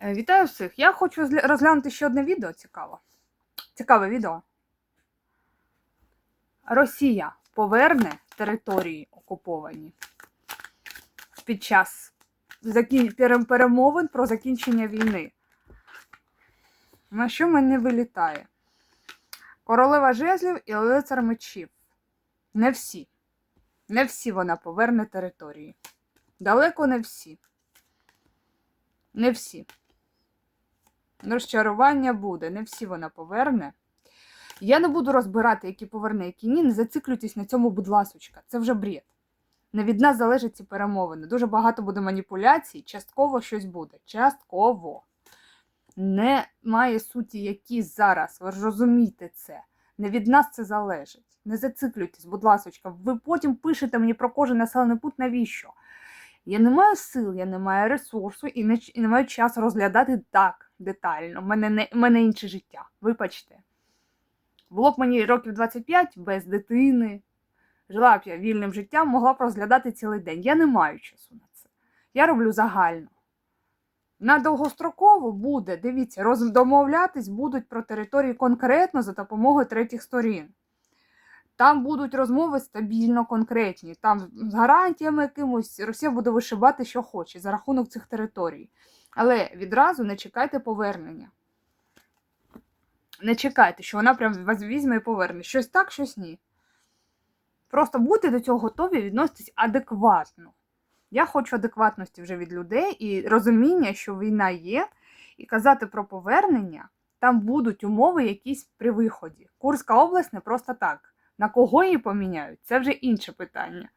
Е, Вітаю всіх! Я хочу розглянути ще одне відео цікаво. Цікаве відео. Росія поверне території окуповані під час перемовин про закінчення війни. На що мене вилітає? Королева жезлів і лицар мечів. Не всі. Не всі вона поверне території. Далеко не всі. Не всі. Розчарування буде, не всі вона поверне. Я не буду розбирати, які поверне, які ні. Не зациклюйтесь на цьому, будь ласочка. Це вже бред. Не від нас залежать ці перемовини. Дуже багато буде маніпуляцій, частково щось буде. Частково. Не має суті якісь зараз. Ви ж розумієте це. Не від нас це залежить. Не зациклюйтесь, будь ласочка. Ви потім пишете мені про кожен населений пункт, навіщо? Я не маю сил, я не маю ресурсу і не, і не маю часу розглядати так детально. У мене, не, мене інше життя. Вибачте. Було б мені років 25 без дитини. Жила б я вільним життям, могла б розглядати цілий день. Я не маю часу на це. Я роблю загально. На довгостроково буде, дивіться, роз- домовлятись будуть про території конкретно за допомогою третіх сторін. Там будуть розмови стабільно конкретні. Там з гарантіями якимось Росія буде вишибати, що хоче за рахунок цих територій. Але відразу не чекайте повернення. Не чекайте, що вона прям вас візьме і поверне. Щось так, щось ні. Просто будьте до цього готові відноситись адекватно. Я хочу адекватності вже від людей і розуміння, що війна є, і казати про повернення, там будуть умови якісь при виході. Курська область не просто так. На кого її поміняють, це вже інше питання.